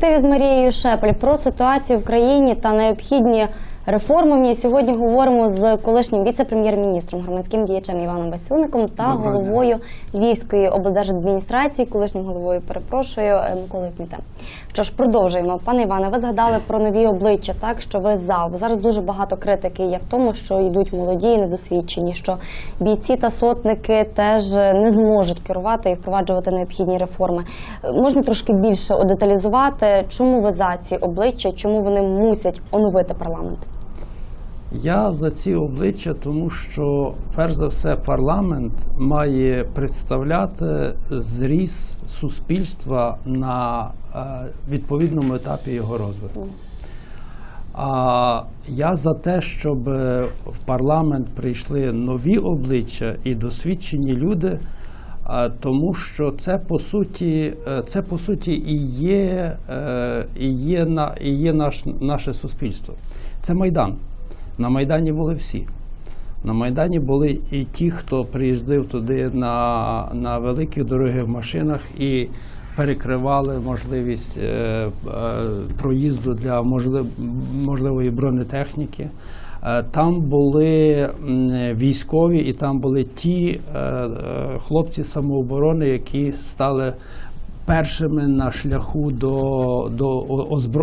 Це з Марією Шепель про ситуацію в країні та необхідні реформи. В ній сьогодні говоримо з колишнім віце-прем'єр-міністром, громадським діячем Іваном Басюником та Добре. головою Львівської облдержадміністрації, колишнім головою, перепрошую, е, Миколою Кмітем. Що ж, продовжуємо. Пане Іване, ви згадали про нові обличчя, так що ви за. Зараз дуже багато критики є в тому, що йдуть молоді і недосвідчені, що бійці та сотники теж не зможуть керувати і впроваджувати необхідні реформи. Можна трошки більше одеталізувати, чому ви за ці обличчя, чому вони мусять оновити парламент? Я за ці обличчя, тому що перш за все парламент має представляти зріс суспільства на е, відповідному етапі його розвитку. А я за те, щоб е, в парламент прийшли нові обличчя і досвідчені люди, тому що це по суті, е, це по суті і є, е, і є, і є наш, наше суспільство. Це Майдан. На Майдані були всі. На Майдані були і ті, хто приїздив туди на, на великих дорогих машинах і перекривали можливість е, е, проїзду для можлив, можливої бронетехніки. Е, Там були військові, і там були ті е, е, хлопці самооборони, які стали першими на шляху до, до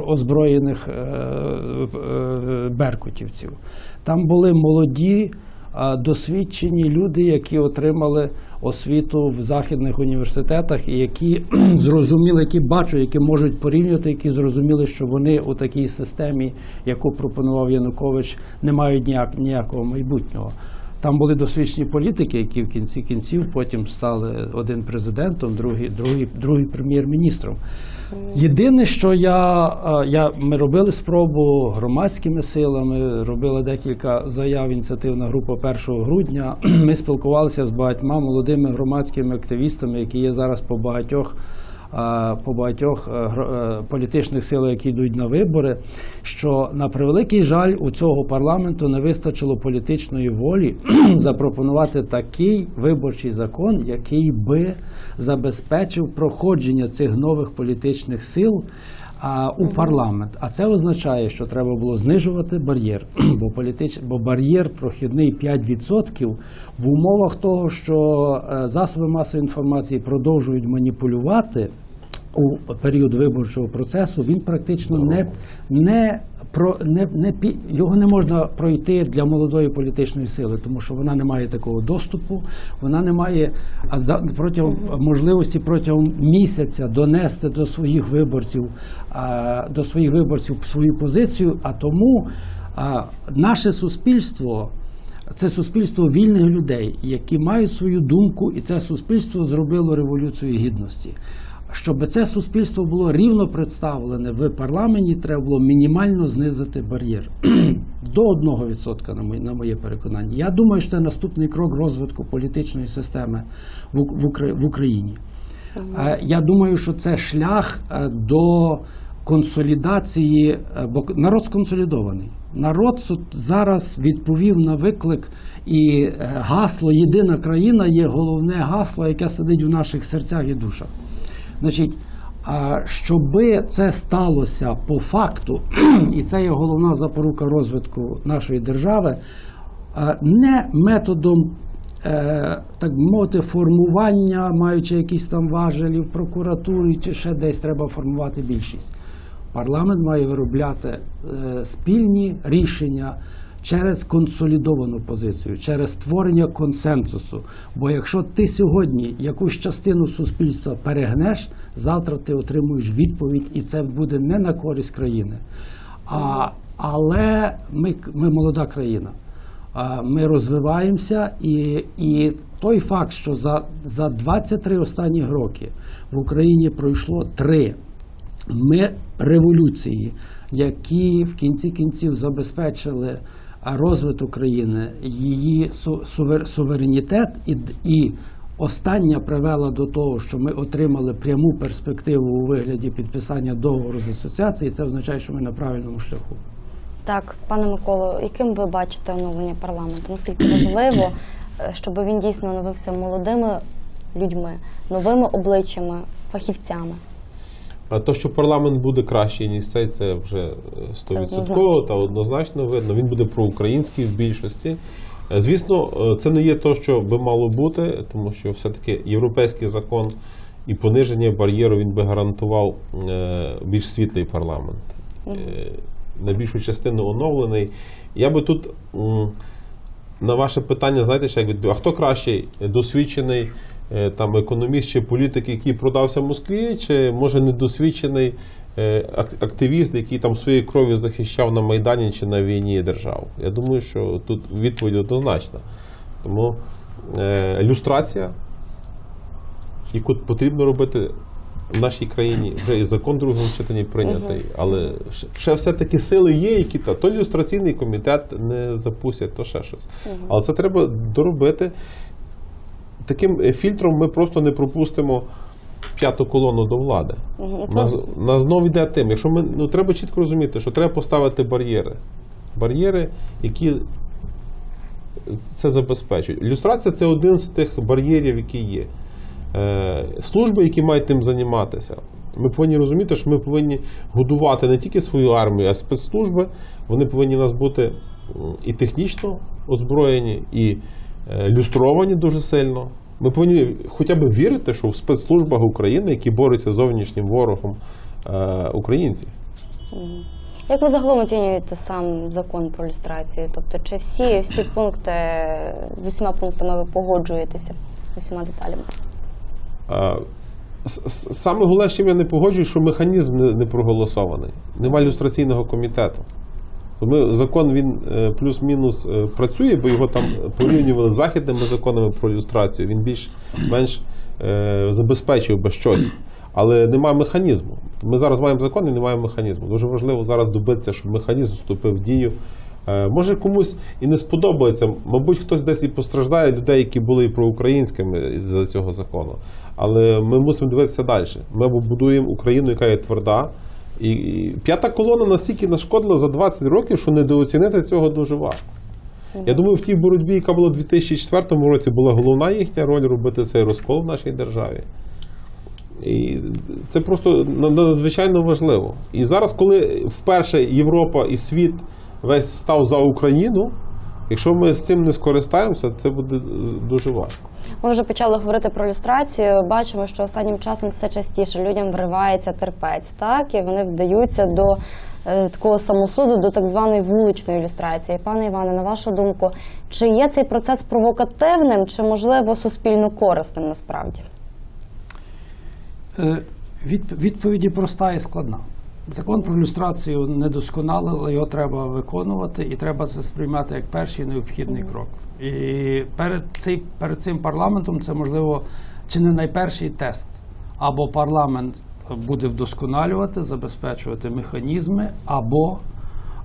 озброєних е, е, беркутівців. Там були молоді, досвідчені люди, які отримали освіту в західних університетах, і які зрозуміли, які бачать, які можуть порівнювати, які зрозуміли, що вони у такій системі, яку пропонував Янукович, не мають ніяк, ніякого майбутнього. Там були досвідчені політики, які в кінці кінців потім стали один президентом, другий, другий, другий прем'єр-міністром. Єдине, що я, е, я ми робили спробу громадськими силами, робила декілька заяв. Ініціативна група 1 грудня. Ми спілкувалися з багатьма молодими громадськими активістами, які є зараз по багатьох. По багатьох е, е, політичних силах, які йдуть на вибори, що на превеликий жаль у цього парламенту не вистачило політичної волі запропонувати такий виборчий закон, який би забезпечив проходження цих нових політичних сил у парламент. А це означає, що треба було знижувати бар'єр, бо політич... бар'єр прохідний 5% в умовах того, що е, засоби масової інформації продовжують маніпулювати. У період виборчого процесу він практично не, не, про, не, не його не можна пройти для молодої політичної сили, тому що вона не має такого доступу, вона не має а за протягом можливості протягом місяця донести до своїх виборців а, до своїх виборців свою позицію. А тому а, наше суспільство. Це суспільство вільних людей, які мають свою думку, і це суспільство зробило революцію гідності. Щоб це суспільство було рівно представлене в парламенті, треба було мінімально знизити бар'єр до 1%, на моє, на моє переконання. Я думаю, що це наступний крок розвитку політичної системи в, в, Укра- в Україні. Е, Я думаю, що це шлях е, до консолідації, е, бо народ сконсолідований. Народ зараз відповів на виклик, і гасло Єдина країна є головне гасло, яке сидить у наших серцях і душах. Значить, а щоби це сталося по факту, і це є головна запорука розвитку нашої держави, не методом, е, так мовити, формування, маючи якісь там важелі в прокуратурі чи ще десь треба формувати більшість. Парламент має виробляти е, спільні рішення через консолідовану позицію, через створення консенсусу. Бо якщо ти сьогодні якусь частину суспільства перегнеш, завтра ти отримуєш відповідь, і це буде не на користь країни. А, але ми, ми молода країна. Ми розвиваємося, і, і той факт, що за, за 23 останні роки в Україні пройшло три ми революції, які в кінці кінців забезпечили а, розвиток країни, її су- суверенітет, і, і остання привела до того, що ми отримали пряму перспективу у вигляді підписання договору з асоціації. Це означає, що ми на правильному шляху. Так, пане Миколо, яким ви бачите оновлення парламенту? Наскільки важливо, е, щоб він дійсно оновився молодими людьми, новими обличчями, фахівцями? А то, що парламент буде кращий, ніж цей, це вже е, стовідсотково та однозначно видно. Він буде проукраїнський в більшості. Е, Звісно, е, це не є то, що би мало бути, тому що все-таки європейський закон і пониження бар'єру він би гарантував більш світлий парламент. На більшу частину оновлений. Я би тут на ваше питання, знаєте, ще як відповів, а хто кращий досвідчений там економіст чи політик, який продався Москві, чи може недосвідчений е, активіст, який там своєю кров'ю захищав на Майдані чи на війні державу? Я думаю, що тут відповідь однозначна. Тому е, люстрація, яку потрібно робити в нашій країні, вже і закон другому читанні прийнятий, але ще, все-таки сили є, які та то люстраційний комітет не запустять, то ще щось. Але це треба доробити. Таким е, фільтром ми просто не пропустимо п'яту колону до влади. От Нас, нас знов йде тим. Якщо ми ну треба чітко розуміти, що треба поставити бар'єри. Бар'єри, які це забезпечують. Ілюстрація це один з тих бар'єрів, які є. Е, служби, які мають тим займатися. Ми повинні розуміти, що ми повинні годувати не тільки свою армію, а спецслужби. Вони повинні у нас бути і технічно озброєні, і люстровані дуже сильно. Ми повинні хоча б вірити, що в спецслужбах України, які борються з зовнішнім ворогом е, українці. Як ви загалом оцінюєте сам закон про люстрацію? Тобто, чи всі, всі пункти з усіма пунктами ви погоджуєтеся з усіма деталями? Е, Саме головне, з чим я не погоджуюсь, що механізм не, не проголосований. Нема люстраційного комітету. То ми, закон він е, плюс-мінус е, працює, бо його там порівнювали з західними законами про люстрацію. Він більш-менш е, забезпечив би щось. Але немає механізму. Ми зараз маємо закон і немає механізму. Дуже важливо зараз добитися, щоб механізм вступив в дію. Може комусь і не сподобається, мабуть, хтось десь і постраждає людей, які були і проукраїнськими з цього закону. Але ми мусимо дивитися далі. Ми будуємо Україну, яка є тверда. І, п'ята колона настільки нашкодила за 20 років, що недооцінити цього дуже важко. Я думаю, в тій боротьбі, яка була у 2004 році, була головна їхня роль робити цей розкол в нашій державі. І це просто надзвичайно важливо. І зараз, коли вперше Європа і світ весь став за Україну, якщо ми з цим не скористаємося, це буде дуже важко. Ми вже почали говорити про люстрацію. Бачимо, що останнім часом все частіше людям вривається терпець, так і вони вдаються до е, такого самосуду, до так званої вуличної люстрації. Пане Іване, на вашу думку, чи є цей процес провокативним, чи можливо суспільно корисним насправді? Е, Від, відповіді проста і складна. Закон про люстрацію недосконалий, але його треба виконувати, і треба це сприймати як перший необхідний крок. І перед, цей, перед цим парламентом це можливо чи не найперший тест. Або парламент буде вдосконалювати, забезпечувати механізми, або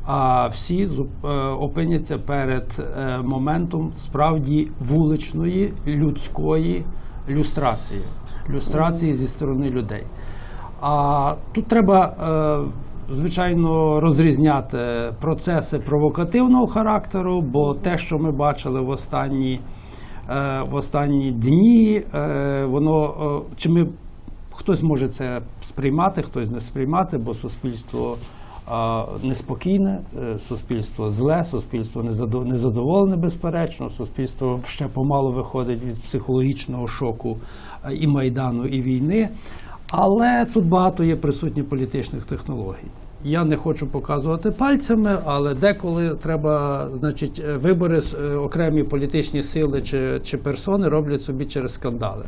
а, всі зуп- е, опиняться перед е, моментом справді вуличної людської люстрації, люстрації зі сторони людей. А тут треба, е, звичайно, розрізняти процеси провокативного характеру, бо те, що ми бачили в останні, е, в останні дні, е, воно чи ми хтось може це сприймати, хтось не сприймати, бо суспільство. Неспокійне, суспільство зле, суспільство незадо- незадоволене, безперечно, суспільство ще помалу виходить від психологічного шоку і майдану, і війни. Але тут багато є присутні політичних технологій. Я не хочу показувати пальцями, але деколи треба, значить, е, вибори з е, окремі політичні сили чи, чи персони роблять собі через скандали.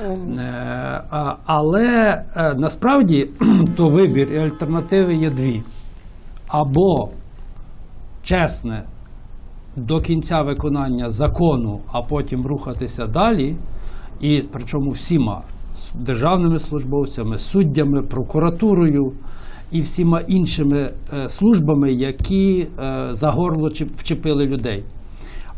Е, а- Але е, насправді то вибір і альтернативи є дві. Або чесне до кінця виконання закону, а потім рухатися далі, і причому всіма державними службовцями, суддями, прокуратурою і всіма іншими е, службами, які е, за горло вчепили людей.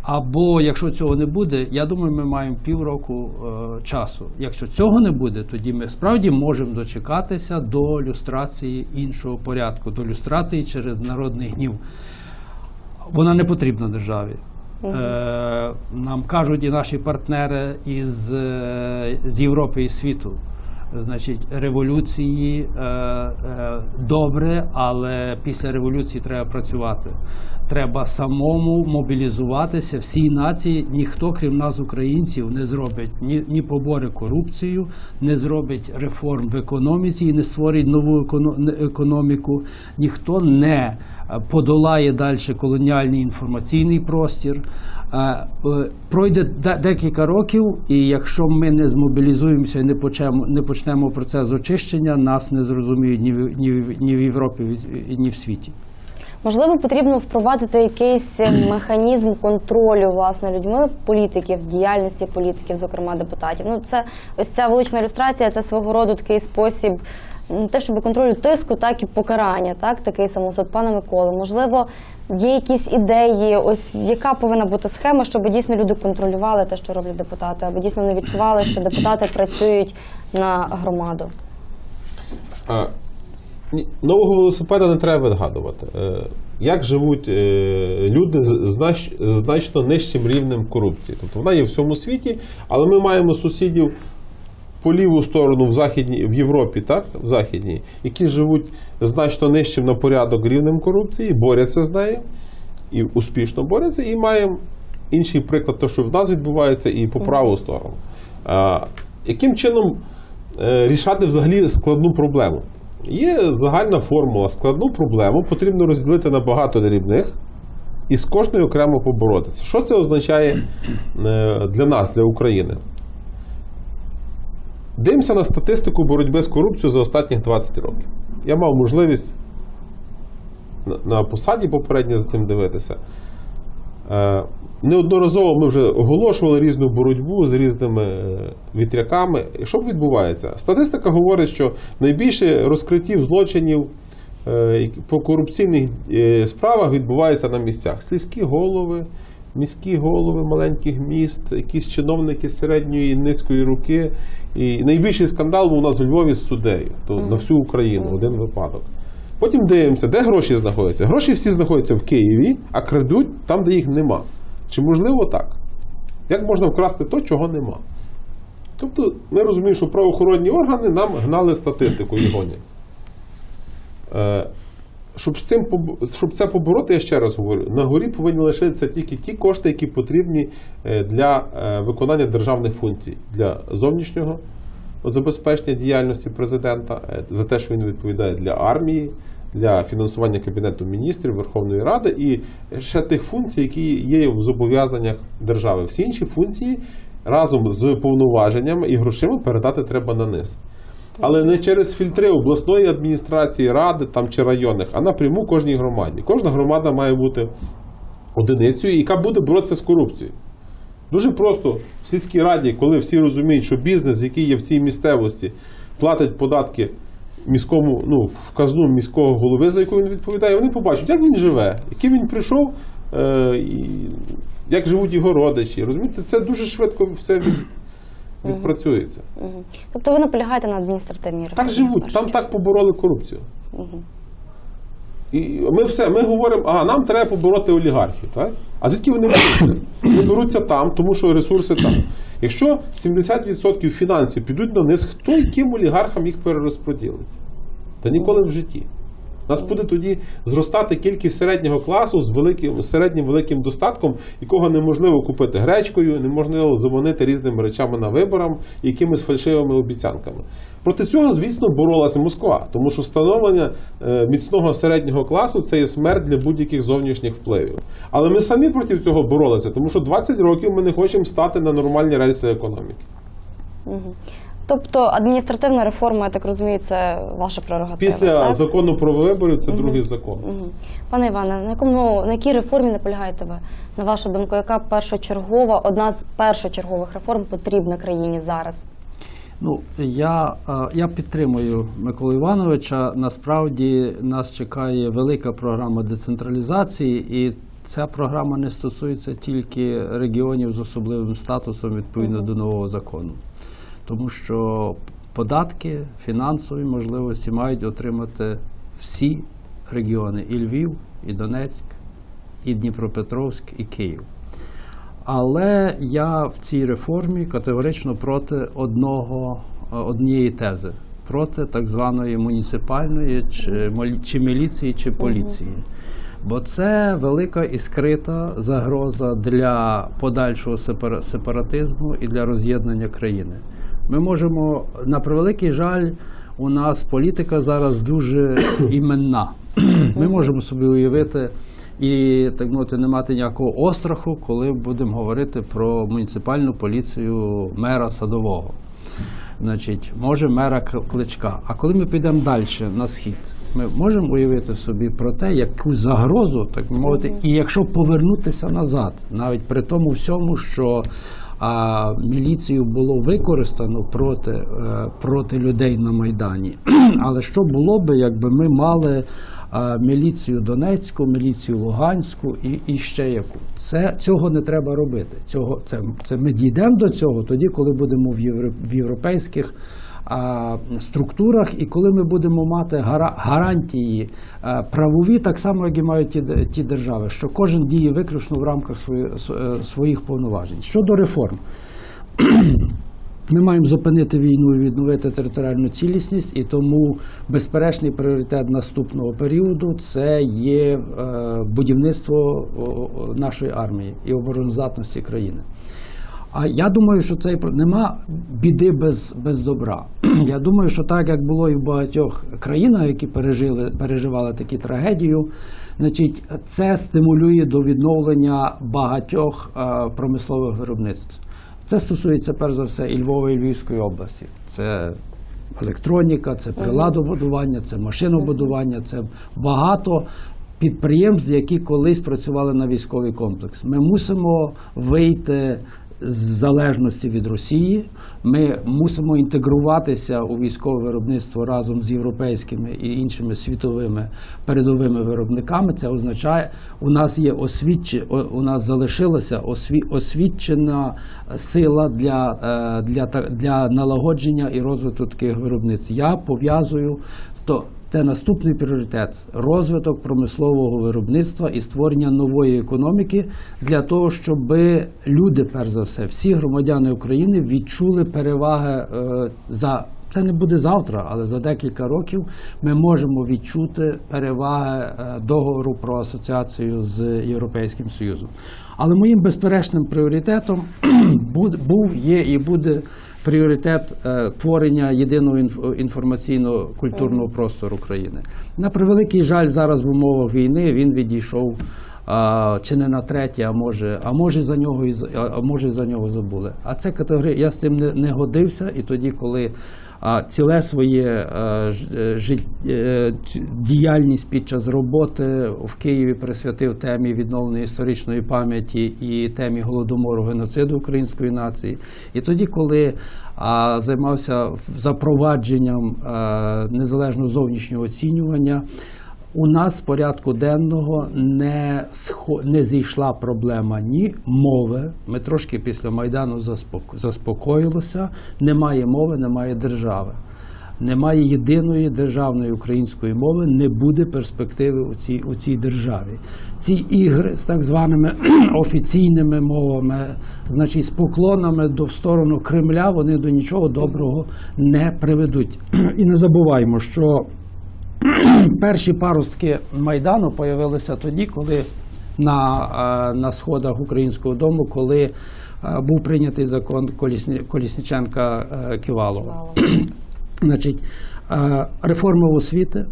Або якщо цього не буде, я думаю, ми маємо півроку е, часу. Якщо цього не буде, тоді ми справді можемо дочекатися до люстрації іншого порядку, до люстрації через народний гнів. Вона не потрібна державі. Е, нам кажуть і наші партнери із, е, з Європи і світу. Значить, революції е, е, добре, але після революції треба працювати. Треба самому мобілізуватися. Всій нації ніхто, крім нас, українців, не зробить ні, ні побори корупцію, не зробить реформ в економіці і не створить нову економіку. Ніхто не подолає далі колоніальний інформаційний простір. Е, е, Пройде декілька років, і якщо ми не змобілізуємося і не почнемо, не почнемо процес очищення, нас не зрозуміють ні в, ні в, ні в Європі, ні в світі. Можливо, потрібно впровадити якийсь механізм контролю власне людьми політиків, діяльності політиків, зокрема депутатів. Ну, це ось ця вулична ілюстрація, це свого роду такий спосіб те, щоб контролю тиску, так і покарання, так такий самосуд. Пане Миколо, можливо, є якісь ідеї, ось яка повинна бути схема, щоб дійсно люди контролювали те, що роблять депутати, аби дійсно не відчували, що депутати працюють на громаду. А, ні, нового велосипеда не треба вигадувати. Е, Як живуть е, люди з знач, значно нижчим рівнем корупції? Тобто вона є в всьому світі, але ми маємо сусідів по ліву сторону в західній в Європі, так в західній, які живуть значно нижчим на порядок рівнем корупції, борються з нею і успішно борються, і маємо інший приклад, то що в нас відбувається, і по праву сторону. А, яким чином е, рішати взагалі складну проблему? Є загальна формула. Складну проблему потрібно розділити на багато дрібних і з кожною окремо поборотися. Що це означає е, для нас, для України? Дивимося на статистику боротьби з корупцією за останніх 20 років. Я мав можливість на, посаді попередньо за цим дивитися. Е, неодноразово ми вже оголошували різну боротьбу з різними е, вітряками. І що відбувається? Статистика говорить, що найбільше розкриттів злочинів е, по корупційних справах відбувається на місцях. Сільські голови, міські голови маленьких міст, якісь чиновники середньої і низької руки. І найбільший скандал був у нас у Львові з суддею, то на всю Україну один випадок. Потім дивимося, де гроші знаходяться. Гроші всі знаходяться в Києві, а крадуть там, де їх нема. Чи можливо так? Як можна вкрасти то, чого нема? Тобто ми розуміємо, що правоохоронні органи нам гнали статистику і гонять. Щоб, з цим, щоб це побороти, я ще раз говорю, на горі повинні лишитися тільки ті кошти, які потрібні е, для е, виконання державних функцій, для зовнішнього забезпечення діяльності президента, е, за те, що він відповідає для армії, для фінансування Кабінету міністрів, Верховної Ради і ще тих функцій, які є в зобов'язаннях держави. Всі інші функції разом з повноваженнями і грошима передати треба на низ. Але не через фільтри обласної адміністрації, ради там чи районних, а напряму кожній громаді. Кожна громада має бути одиницею, яка буде боротися з корупцією. Дуже просто в сільській раді, коли всі розуміють, що бізнес, який є в цій місцевості, платить податки міському, ну, в казну міського голови, за яку він відповідає, вони побачать, як він живе, яким він прийшов, е, і як живуть його родичі. Розумієте, це дуже швидко все відпрацюється. Тобто ви наполягаєте на адміністративній реформі? Так живуть, там так побороли корупцію. І ми все, ми говоримо, ага, нам треба побороти олігархів. Так? А звідки вони беруться? Вони беруться там, тому що ресурси там. Якщо 70% фінансів підуть на низ, хто яким олігархам їх перерозподілить? Та ніколи в житті. У нас буде тоді зростати кількість середнього класу з великим середнім великим достатком, якого неможливо купити гречкою, неможливо заманити різними речами на виборам якимись фальшивими обіцянками. Проти цього, звісно, боролася Москва, тому що становлення е, міцного середнього класу це є смерть для будь-яких зовнішніх впливів. Але ми самі проти цього боролися, тому що 20 років ми не хочемо стати на нормальні рельси економіки. Тобто адміністративна реформа, я так розумію, це ваша прерогатива. Після так? закону про вибори це другий закон. Мгм. Пане Іване, на якому на якій реформі наполягаєте ви? На вашу думку, яка першочергова, одна з першочергових реформ потрібна країні зараз? Ну, я, е, я підтримую Миколу Івановича. Насправді нас чекає велика програма децентралізації, і ця програма не стосується тільки регіонів з особливим статусом відповідно до нового закону. Тому що податки, фінансові можливості мають отримати всі регіони: і Львів, і Донецьк, і Дніпропетровськ, і Київ. Але я в цій реформі категорично проти одного е, однієї тези проти так званої муніципальної чи, чи міліції, чи поліції. Бо це велика і скрита загроза для подальшого сепаратизму і для роз'єднання країни. Ми можемо, на превеликий жаль, у нас політика зараз дуже іменна. Ми можемо собі уявити і так мовити, не мати ніякого остраху, коли будемо говорити про муніципальну поліцію мера садового. Значить, може мера кличка. А коли ми підемо далі на схід, ми можемо уявити собі про те, яку загрозу, так мовити, і якщо повернутися назад, навіть при тому всьому, що а, міліцію було використано проти, е, проти людей на Майдані. Але що було би, якби ми мали міліцію Донецьку, міліцію Луганську і, і ще яку? Це цього не треба робити. Цього це, це ми дійдемо до цього тоді, коли будемо в, євро, в європейських структурах, і коли ми будемо мати гара, гарантії правові, так само, як і мають ті, ті держави, що кожен діє виключно в рамках е, своїх повноважень. Щодо реформ. Ми маємо зупинити війну і відновити територіальну цілісність, і тому безперечний пріоритет наступного періоду це є е, будівництво нашої армії і обороноздатності країни. А я думаю, що цей про- нема біди без, без добра. Я думаю, що так як було і в багатьох країнах, які пережили, переживали такі трагедію, значить, це стимулює до відновлення багатьох е, промислових виробництв. Це стосується перш за все і Львова, і Львівської області. Це електроніка, це приладобудування, це машинобудування, це багато підприємств, які колись працювали на військовий комплекс. Ми мусимо вийти залежності від Росії. Ми мусимо інтегруватися у військове виробництво разом з європейськими і іншими світовими передовими виробниками. Це означає, у нас є освідчі, у нас залишилася осві, освідчена сила для, е, для, для налагодження і розвитку таких виробництв. Я пов'язую то. Це наступний пріоритет розвиток промислового виробництва і створення нової економіки для того, щоб люди, перш за все, всі громадяни України відчули переваги е, за це не буде завтра, але за декілька років ми можемо відчути переваги е, договору про асоціацію з Європейським Союзом. Але моїм безперечним пріоритетом був, є і буде пріоритет е, творення єдиного інф- інформаційно-культурного простору країни. На превеликий жаль, зараз в умовах війни він відійшов. А, чи не на третє, а може, а може за нього і а може за нього забули. А це категорія. Я з цим не, не годився, і тоді, коли а, ціле своє е, е, жит- е, діяльність під час роботи в Києві присвятив темі відновлення історичної пам'яті і темі голодомору геноциду української нації. І тоді, коли займався запровадженням незалежного зовнішнього оцінювання. У нас з порядку денного не, схо- не зійшла проблема ні мови. Ми трошки після Майдану заспоко- заспокоїлися. Немає мови, немає держави. Немає єдиної державної української мови, не буде перспективи у цій, у цій державі. Ці ігри з так званими офіційними мовами, значить, з поклонами до в сторону Кремля, вони до нічого доброго не приведуть. І не забуваємо, що перші паростки Майдану появилися тоді, коли на, е, на сходах українського дому, коли е, був прийнятий закон Колісніченка е, Ківалова. Значить, реформа освіти,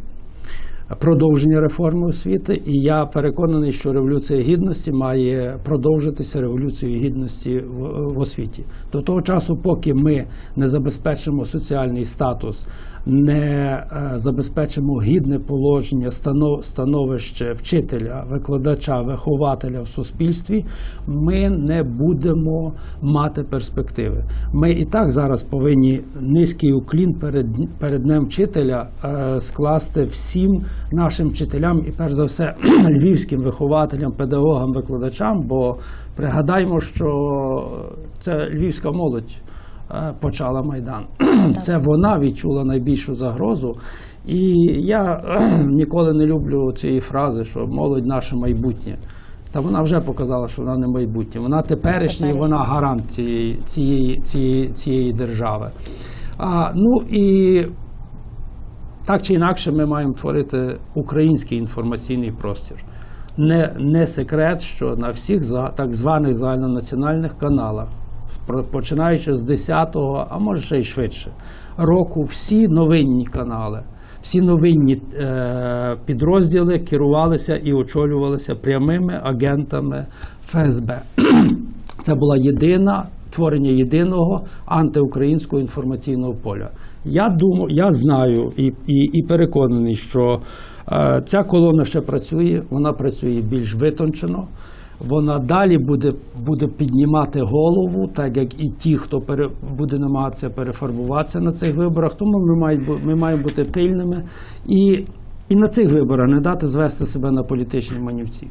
продовження реформи освіти, і я переконаний, що революція гідності має продовжитися революцією гідності в, в освіті. До того часу, поки ми не забезпечимо соціальний статус, не е, забезпечимо гідне положення, станов, становище вчителя, викладача, вихователя в суспільстві, ми не будемо мати перспективи. Ми і так зараз повинні низький уклін перед, перед днем вчителя е, скласти всім нашим вчителям і перш за все львівським вихователям, педагогам, викладачам. Бо пригадаймо, що це львівська молодь почала майдан. Це вона відчула найбільшу загрозу. І я е, ніколи не люблю цієї фрази, що молодь наше майбутнє. Та вона вже показала, що вона не майбутнє. Вона теперішнє, і вона гарант цієї, цієї, цієї, цієї держави. А, ну і так чи інакше ми маємо творити український інформаційний простір. Не, не секрет, що на всіх так званих загальнонаціональних каналах, починаючи з 10-го, а може ще й швидше, року, всі новинні канали, всі новинні е, підрозділи керувалися і очолювалися прямими агентами ФСБ. Це була єдина творення єдиного антиукраїнського інформаційного поля. Я думаю, я знаю і, і, і переконаний, що е, ця колона ще працює, вона працює більш витончено. Вона далі буде, буде піднімати голову, так як і ті, хто пере, буде намагатися перефарбуватися на цих виборах. Тому ми маємо, ми маємо бути пильними і, і на цих виборах не дати звести себе на політичні манівці.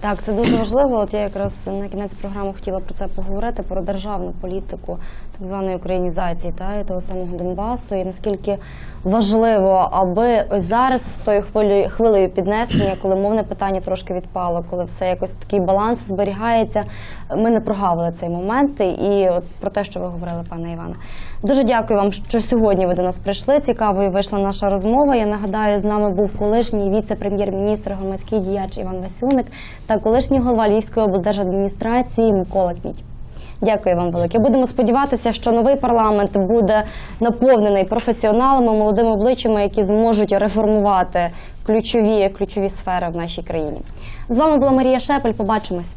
Так, це дуже важливо. От я якраз на кінець програми хотіла про це поговорити про державну політику так званої українізації та і того самого Донбасу, і наскільки важливо, аби ось зараз з тою хвилею хвилею піднесення, коли мовне питання трошки відпало, коли все якось такий баланс зберігається, ми не прогавили цей момент. І от про те, що ви говорили, пане Іване. Дуже дякую вам, що сьогодні ви до нас прийшли. Цікавою вийшла наша розмова. Я нагадаю, з нами був колишній віце-прем'єр-міністр, громадський діяч Іван Васюник та колишній голова Львівської облдержадміністрації Микола Квіть. Дякую вам велике. Будемо сподіватися, що новий парламент буде наповнений професіоналами, молодими обличчями, які зможуть реформувати ключові, ключові сфери в нашій країні. З вами була Марія Шепель. Побачимось.